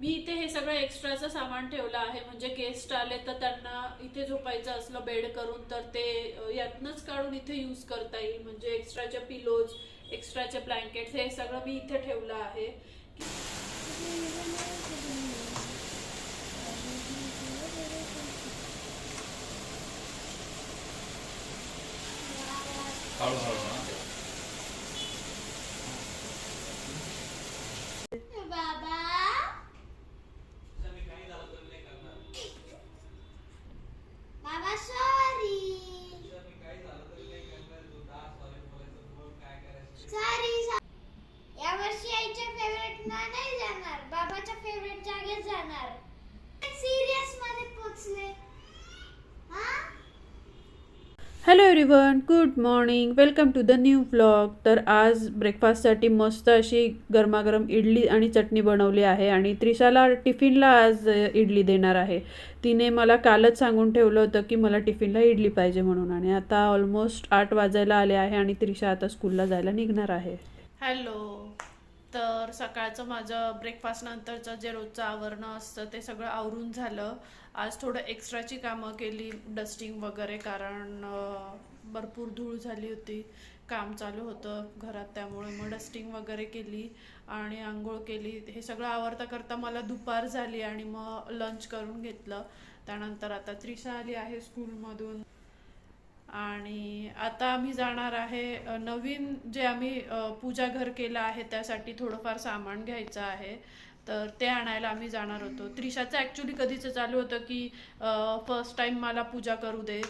मी इथे हे सगळं एक्स्ट्राचं सामान ठेवलं आहे. म्हणजे गेस्ट आले तर त्यांना इथे झोपायचं असलं बेड करून तर ते यातनंच काढून इथे यूज करता येईल. म्हणजे एक्स्ट्राचे पिलोज एक्स्ट्राचे ब्लँकेट्स हे सगळं मी इथे ठेवलं आहे. हळूहळू ना बाबा बाबा सॉरी सॉरी या वर्षी आईच्या फेवरेट ना नाही जाणार बाबाच्या फेवरेट जागेत जाणार सिरियसमध्ये पोचले हा hello good morning welcome to the new vlog तर आज ब्रेकफास्टसाठी मस्त अशी गरमागरम इडली आणि चटणी बनवली आहे आणि त्रिशाला टिफिनला आज इडली देणार आहे. तिने मला कालच सांगून ठेवलं होतं की मला टिफिनला इडली पाहिजे म्हणून आणि आता ऑलमोस्ट आठ वाजायला आले आहे आणि त्रिशा आता स्कूलला जायला निघणार आहे. हॅलो तर सकाळचं माझं ब्रेकफास्ट नंतरचं जे रोजचं आवरणं असतं ते सगळं आवरून झालं. आज थोडं एक्स्ट्राची कामं केली डस्टिंग वगैरे कारण भरपूर धूळ झाली होती. काम चालू होतं घरात त्यामुळे मग डस्टिंग वगैरे केली आणि आंघोळ केली. हे सगळं आवरता करता मला दुपार झाली आणि मग लंच करून घेतलं. त्यानंतर आता त्रिशा आली आहे स्कूलमधून आणि आता आम्ही जाणार आहे नवीन जे आम्ही पूजा घर केलं आहे त्यासाठी थोडंफार सामान घ्यायचं आहे. तर ते आणायला आम्ही जाणार होतो. त्रिशाचं ॲक्च्युली कधीचं चालू होतं की फर्स्ट टाइम मला पूजा करू दे.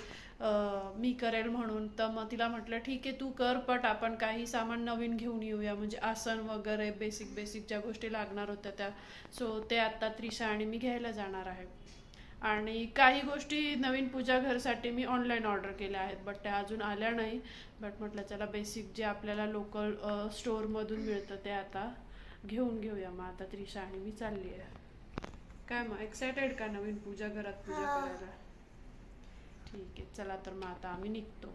मी करेल म्हणून तर मग तिला म्हटलं ठीक आहे तू कर पट आपण काही सामान नवीन घेऊन येऊया. म्हणजे आसन वगैरे बेसिक बेसिक ज्या गोष्टी लागणार होत्या त्या. सो ते आत्ता त्रिशा आणि मी घ्यायला जाणार आहे. आणि काही गोष्टी नवीन पूजा घरसाठी मी ऑनलाईन ऑर्डर केल्या आहेत बट त्या अजून आल्या नाही. बट म्हटलं चला बेसिक जे आपल्याला लोकल स्टोअरमधून मिळतं ते आता घेऊन घेऊया. मग आता त्रिशा आणि मी चालली आहे. काय मग एक्सायटेड का नवीन पूजा घरात पूजा. करायला? ठीक आहे चला तर मग आता आम्ही निघतो.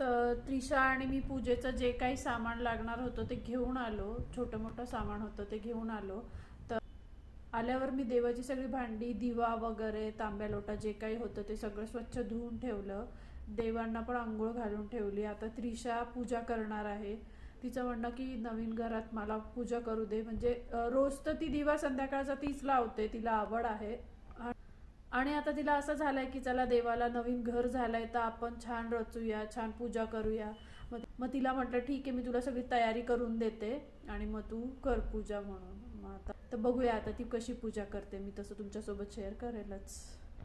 तर त्रिशा आणि मी पूजेचं जे काही सामान लागणार होतं ते घेऊन आलो. छोटं मोठं सामान होतं ते घेऊन आलो. तर आल्यावर मी देवाची सगळी भांडी दिवा वगैरे तांब्या लोटा जे काही होतं ते सगळं स्वच्छ धुवून ठेवलं. देवांना पण आंघोळ घालून ठेवली. आता त्रिशा पूजा करणार आहे. तिचं म्हणणं की नवीन घरात मला पूजा करू दे. म्हणजे रोज तर ती दिवा संध्याकाळचा तीच लावते. तिला आवड आहे. आणि आता तिला असं झालंय की चला देवाला नवीन घर झालंय तर आपण छान रचूया छान पूजा करूया. मग मग तिला म्हटलं ठीक आहे मी तुला सगळी तयारी करून देते. आणि मग तू कर पूजा म्हणून. मग आता तर बघूया आता ती कशी पूजा करते. मी तसं तुमच्यासोबत शेअर करेलच.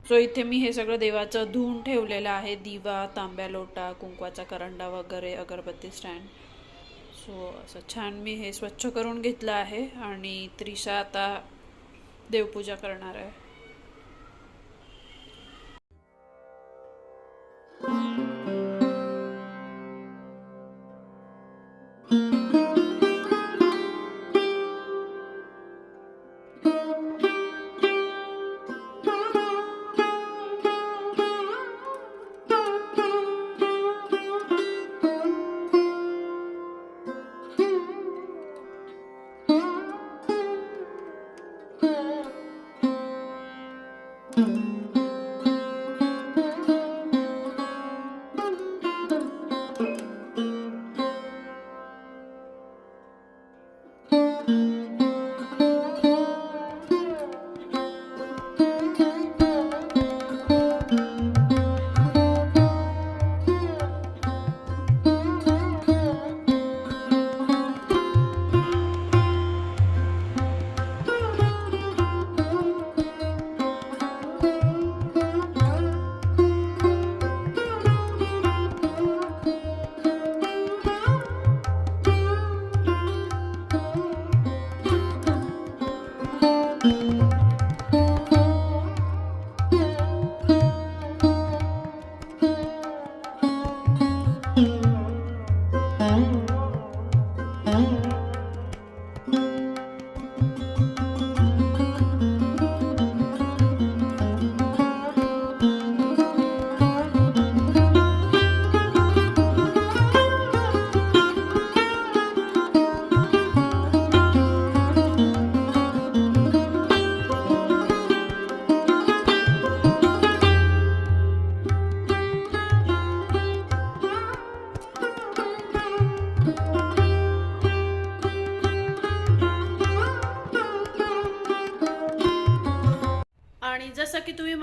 सो इथे मी हे सगळं देवाचं धुवून ठेवलेलं आहे. दिवा तांब्या लोटा कुंकवाचा करंडा वगैरे अगरबत्ती स्टँड सो असं छान मी हे स्वच्छ करून घेतलं आहे आणि त्रिशा आता देवपूजा करणार आहे.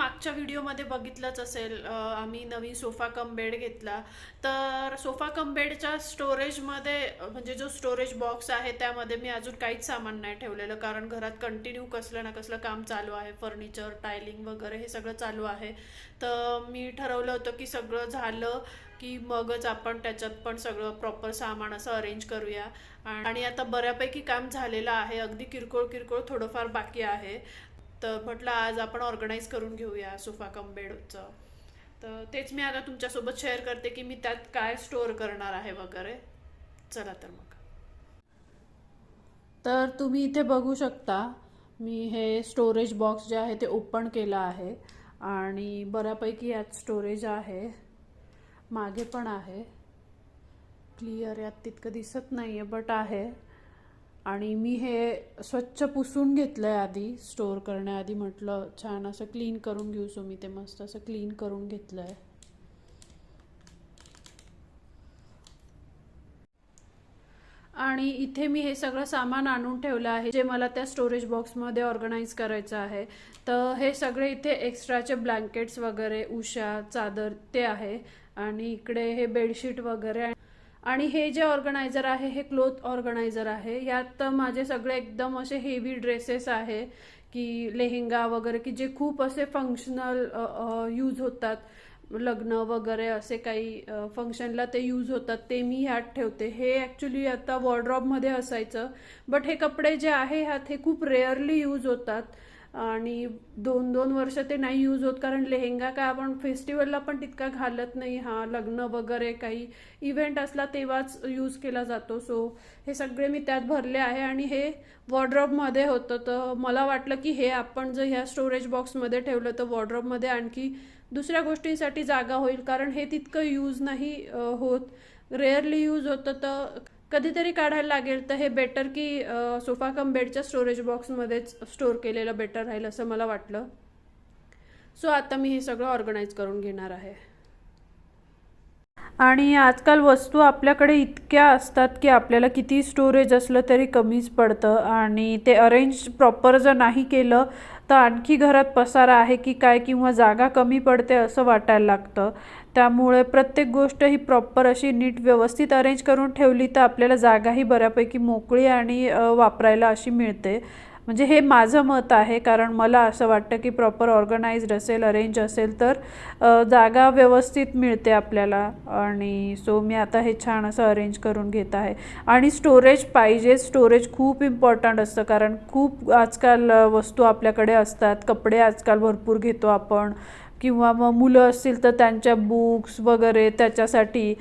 मागच्या व्हिडिओमध्ये बघितलंच असेल आम्ही नवीन सोफा कम बेड घेतला. तर सोफा कम बेडच्या स्टोरेजमध्ये म्हणजे जो स्टोरेज बॉक्स आहे त्यामध्ये मी अजून काहीच सामान नाही ठेवलेलं. कारण घरात कंटिन्यू कसलं ना कसलं काम चालू आहे. फर्निचर टायलिंग वगैरे हे सगळं चालू आहे. तर मी ठरवलं होतं की सगळं झालं की मगच आपण त्याच्यात पण सगळं प्रॉपर सामान असं अरेंज करूया. आणि आता बऱ्यापैकी काम झालेलं आहे. अगदी किरकोळ किरकोळ थोडंफार बाकी आहे. तर म्हटलं आज आपण ऑर्गनाईज करून घेऊया सोफा कम बेडचं. तर तेच मी आता तुमच्यासोबत शेअर करते की मी त्यात काय स्टोअर करणार आहे वगैरे. चला तर मग. तर तुम्ही इथे बघू शकता मी हे स्टोरेज बॉक्स जे आहे ते ओपन केलं आहे आणि बऱ्यापैकी यात स्टोरेज आहे मागे पण आहे. क्लिअर यात तितकं दिसत नाही आहे बट आहे. आणि मी हे स्वच्छ पुसून घेतलं आहे आधी स्टोअर करण्याआधी म्हटलं छान असं क्लीन करून घेऊ सो मी ते मस्त असं क्लीन करून घेतलं आहे आणि इथे मी हे सगळं सामान आणून ठेवलं आहे जे मला त्या स्टोरेज बॉक्समध्ये ऑर्गनाईज करायचं आहे. तर हे सगळे इथे एक्स्ट्राचे ब्लँकेट्स वगैरे उषा चादर ते आहे. आणि इकडे हे बेडशीट वगैरे आणि हे जे ऑर्गनायझर आहे हे क्लोथ ऑर्गनायझर आहे. यात माझे सगळे एकदम असे हेवी ड्रेसेस आहे की लेहेंगा वगैरे की जे खूप असे फंक्शनल यूज होतात. लग्न वगैरे असे काही फंक्शनला ते यूज होतात ते मी ह्यात ठेवते. हे ॲक्च्युली आता वॉर्ड्रॉपमध्ये असायचं बट हे कपडे जे आहे ह्यात हे खूप रेअरली यूज होतात. आणि दोन दोन वर्ष ते नाही यूज होत कारण लेहेंगा काय आपण फेस्टिवलला पण तितका घालत नाही. हा लग्न वगैरे काही इव्हेंट असला तेव्हाच यूज केला जातो. सो हे सगळे मी त्यात भरले आहे आणि हे वॉर्ड्रॉपमध्ये होतं. तर मला वाटलं की हे आपण जर ह्या स्टोरेज बॉक्समध्ये ठेवलं तर वॉर्ड्रॉपमध्ये आणखी दुसऱ्या गोष्टींसाठी जागा होईल. कारण हे तितकं यूज नाही होत. रेअरली यूज होतं तर कधीतरी काढायला लागेल तर हे बेटर की सोफा कम बेडच्या स्टोरेज बॉक्समध्येच स्टोअर केलेलं बेटर राहील असं मला वाटलं. सो आता मी हे सगळं ऑर्गनाईज करून घेणार आहे. आणि आजकाल वस्तू आपल्याकडे इतक्या असतात की आपल्याला किती स्टोरेज असलं तरी कमीच पडतं. आणि ते अरेंज प्रॉपर जर नाही केलं तर आणखी घरात पसारा आहे की काय किंवा जागा कमी पडते असं वाटायला लागतं. त्यामुळे प्रत्येक गोष्ट ही प्रॉपर अशी नीट व्यवस्थित अरेंज करून ठेवली तर आपल्याला जागाही बऱ्यापैकी मोकळी आणि वापरायला अशी मिळते. म्हणजे हे माझं मत आहे कारण मला असं वाटतं की प्रॉपर ऑर्गनाइज्ड असेल अरेंज असेल तर जागा व्यवस्थित मिळते आपल्याला. आणि सो मी आता हे छान असं अरेंज करून घेत आहे. आणि स्टोरेज पाहिजे. स्टोरेज खूप इम्पॉर्टंट असतं कारण खूप आजकाल वस्तू आपल्याकडे असतात. कपडे आजकाल भरपूर घेतो आपण. किंवा मग मुलं असतील तर त्यांच्या बुक्स वगैरे त्याच्यासाठी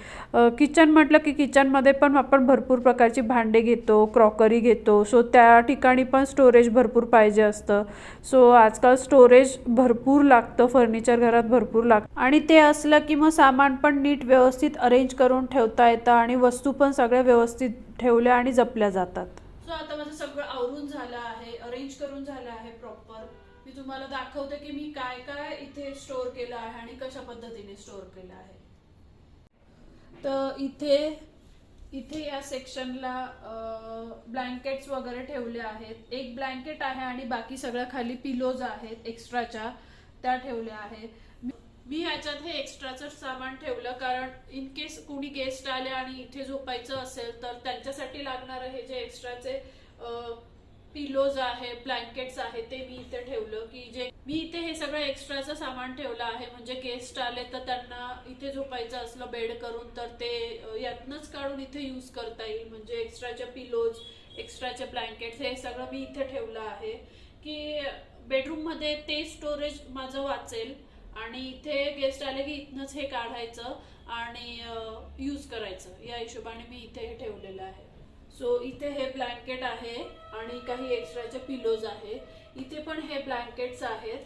किचन म्हटलं की किचनमध्ये पण आपण भरपूर प्रकारची भांडे घेतो क्रॉकरी घेतो. सो त्या ठिकाणी पण स्टोरेज भरपूर पाहिजे असतं. सो आजकाल स्टोरेज भरपूर लागतं फर्निचर घरात भरपूर लागतं. आणि ते असलं की मग सामान पण नीट व्यवस्थित अरेंज करून ठेवता येतं आणि वस्तू पण सगळ्या व्यवस्थित ठेवल्या आणि जपल्या जातात. सो आता माझं सगळं आवरून झालं आहे अरेंज करून झालं आहे प्रॉपर मी तुम्हाला दाखवते की मी काय काय इथे स्टोअर केलं आहे आणि कशा पद्धतीने स्टोअर केलं आहे. तर इथे इथे या सेक्शनला ब्लँकेट्स वगैरे ठेवले आहेत. एक ब्लँकेट आहे आणि बाकी सगळ्या खाली पिलोज आहेत एक्स्ट्राच्या त्या ठेवल्या आहेत. मी- ह्याच्यात हे एक्स्ट्राचं सामान ठेवलं कारण इन केस गेस्ट आले आणि इथे झोपायचं असेल तर त्यांच्यासाठी लागणारं हे जे एक्स्ट्राचे पिलोज आहे ब्लँकेट्स आहे ते मी इथे ठेवलं की जे मी इथे हे सगळं एक्स्ट्राचं सामान ठेवलं आहे. म्हणजे गेस्ट आले तर त्यांना इथे झोपायचं असलं बेड करून तर ते यातनंच काढून इथे यूज करता येईल. म्हणजे एक्स्ट्राचे पिलोज एक्स्ट्राचे ब्लँकेट्स हे सगळं मी इथे ठेवलं आहे की बेडरूममध्ये ते स्टोरेज माझं वाचेल आणि इथे गेस्ट आले की इथनंच हे काढायचं आणि यूज करायचं. या हिशोबाने मी इथे हे ठेवलेलं आहे. सो इथे हे ब्लँकेट आहे आणि काही एक्स्ट्राचे पिलोज आहे इथे पण हे ब्लँकेट्स आहेत.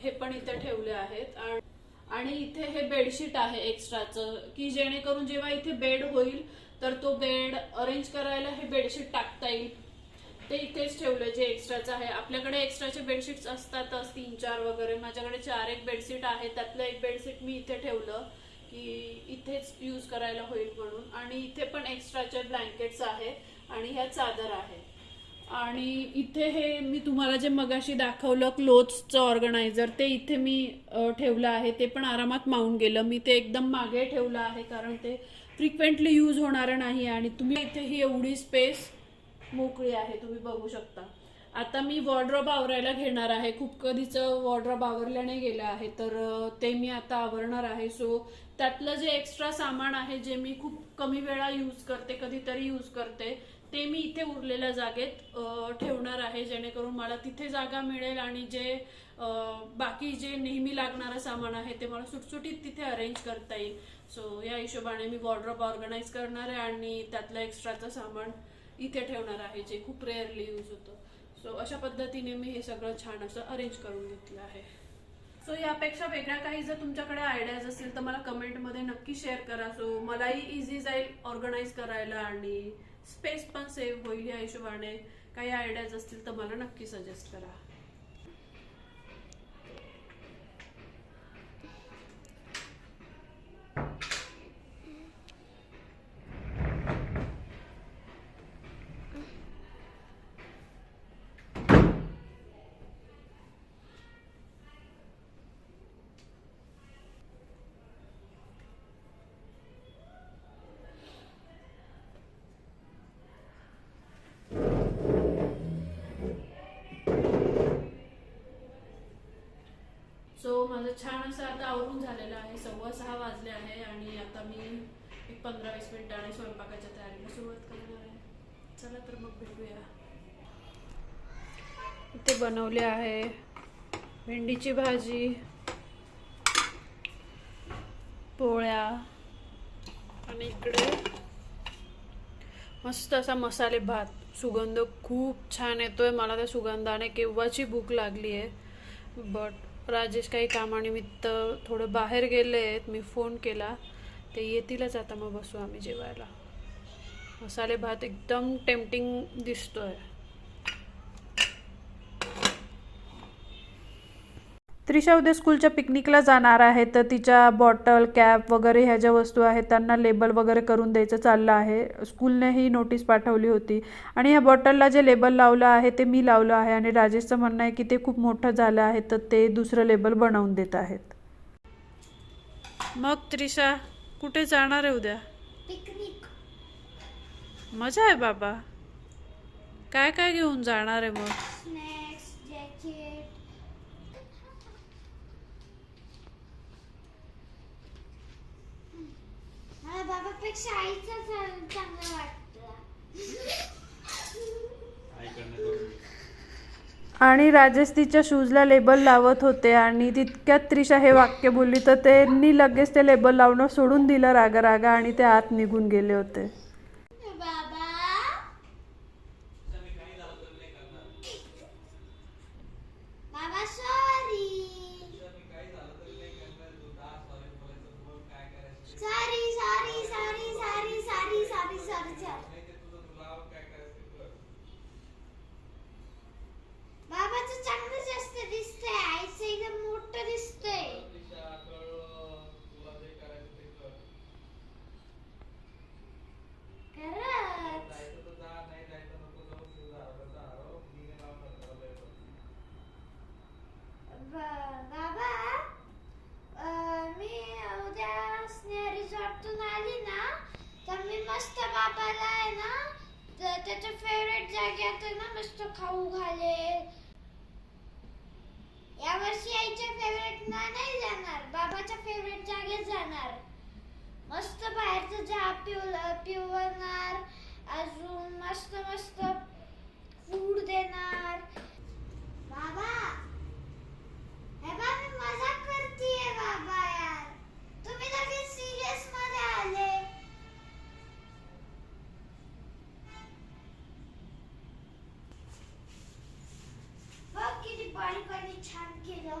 हे पण इथे ठेवले आहेत. आणि- इथे हे बेडशीट आहे एक्स्ट्राचं की जेणेकरून जेव्हा इथे बेड होईल तर तो बेड अरेंज करायला हे बेडशीट टाकता येईल. ते इथेच ठेवलं जे एक्स्ट्राचं आहे. आपल्याकडे एक्स्ट्राचे बेडशीट्स असतातच तीन चार वगैरे. माझ्याकडे चार एक बेडशीट आहे त्यातलं एक बेडशीट मी इथे ठेवलं. की इथेच यूज करायला होईल म्हणून. आणि इथे पण एक्स्ट्राचे ब्लँकेट्स आहे आणि ह्या चादर आहे. आणि इथे हे मी तुम्हाला जे मगाशी दाखवलं क्लोथ्सचं ऑर्गनायझर ते इथे मी ठेवलं आहे. ते पण आरामात मावून गेलं. मी ते एकदम मागे ठेवलं आहे कारण ते फ्रिक्वेंटली यूज होणारं नाही आणि तुम्ही इथे ही एवढी स्पेस मोकळी आहे तुम्ही बघू शकता. आता मी वॉर्ड्रॉप आवरायला घेणार आहे. खूप कधीचं वॉर्ड्रॉप आवरल्याने गेलं आहे तर ते मी आता आवरणार आहे. सो त्यातलं जे एक्स्ट्रा सामान आहे जे मी खूप कमी वेळा यूज करते कधीतरी यूज करते ते मी इथे उरलेल्या जागेत ठेवणार आहे जेणेकरून मला तिथे जागा मिळेल आणि जे बाकी जे नेहमी लागणारं सामान आहे ते मला सुटसुटीत तिथे अरेंज करता येईल. सो या हिशोबाने मी वॉर्ड्रॉप ऑर्गनाईज करणार आहे आणि त्यातलं एक्स्ट्राचं सामान इथे ठेवणार आहे जे खूप रेअरली यूज होतं. सो अशा पद्धतीने मी हे सगळं छान असं अरेंज करून घेतलं आहे. सो यापेक्षा वेगळ्या काही जर तुमच्याकडे आयडियाज असतील तर मला कमेंटमध्ये नक्की शेअर करा. सो मलाही इझी जाईल ऑर्गनाईज करायला आणि स्पेस पण सेव्ह होईल या हिशोबाने. काही आयडियाज असतील तर मला नक्की सजेस्ट करा सो माणसं असं आता आवरून झालेलं आहे. सव्वा सहा वाजले आहे आणि आता मी एक पंधरा वीस मिनिटांनी स्वयंपाकाच्या तयारीला सुरुवात करणार आहे. चला तर मग भेटूया. इथे बनवले आहे भेंडीची भाजी पोळ्या आणि इकडे मस्त असा मसाले भात. सुगंध खूप छान येतोय. मला त्या सुगंधाने केव्हाची भूक लागली आहे बट राजेश काही कामानिमित्त थोडं बाहेर गेले आहेत. मी फोन केला. ते येतीलच आता मग बसू आम्ही जेवायला. मसाले भात एकदम टेम्पटिंग आहे त्रिशा उद्या स्कूलच्या पिकनिकला जाणार आहे तर तिच्या बॉटल कॅप वगैरे ह्या ज्या वस्तू आहेत त्यांना लेबल वगैरे करून द्यायचं चाललं आहे. स्कूलने ही नोटीस पाठवली होती. आणि ह्या बॉटलला जे लेबल लावलं आहे ते मी लावलं आहे आणि राजेशचं म्हणणं आहे की ते खूप मोठं झालं आहे तर ते दुसरं लेबल बनवून देत आहेत. मग त्रिशा कुठे जाणार आहे उद्या? पिकनिक. मजा आहे बाबा. काय काय घेऊन जाणार आहे मग? बाबापेक्षा आईचं चांगलं वाटतं. आणि राजेश तिच्या शूजला लेबल लावत होते आणि तितक्यात त्रिशा हे वाक्य बोलली तर त्यांनी लगेच ते लेबल लावणं सोडून दिलं रागा रागा आणि ते आत निघून गेले होते. मस्त चहा पिव पिवणार अजून मस्त मस्त फूड देणार. बाबा हे बघ मी करतीये बाबा यार. तुम्ही लगेच सिरियसमध्ये आले. बघ किती बारीक आणि छान केलं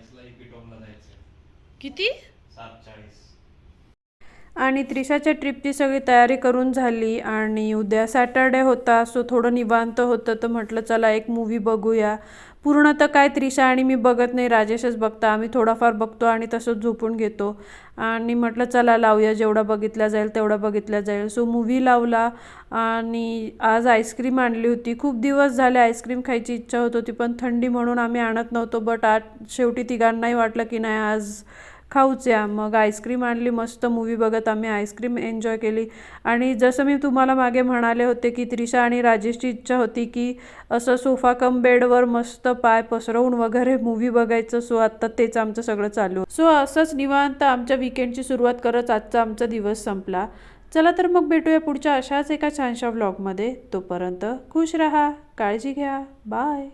चाळीस ला जायचं किती? सात चाळीस आणि त्रिशाच्या ट्रिपची सगळी तयारी करून झाली आणि उद्या सॅटरडे होता सो थोडं निवांत होतं तर म्हटलं चला एक मूवी बघूया. पूर्ण तर काय त्रिशा आणि मी बघत नाही राजेशच बघता. आम्ही थोडाफार बघतो आणि तसंच झोपून घेतो. आणि म्हटलं चला लावूया जेवढा बघितला जाईल तेवढा बघितला जाईल. सो मूव्ही लावला आणि आज आईस्क्रीम आणली होती. खूप दिवस झाले आईस्क्रीम खायची इच्छा होत होती पण थंडी म्हणून आम्ही आणत नव्हतो बट आज शेवटी तिघांनाही वाटलं की नाही आज खाऊच या मग आईस्क्रीम आणली मस्त मूवी बघत आम्ही आईस्क्रीम एन्जॉय केली. आणि जसं मी तुम्हाला मागे म्हणाले होते की त्रिशा आणि राजेशची इच्छा होती की असं सोफा कम बेडवर मस्त पाय पसरवून वगैरे मूवी बघायचं. सो आत्ता तेच आमचं सगळं चालू सो असंच निवांत आमच्या विकेंडची सुरुवात करत आजचा आमचा दिवस संपला. चला तर मग भेटूया पुढच्या अशाच एका छानशा व्लॉगमध्ये तोपर्यंत खुश राहा काळजी घ्या. बाय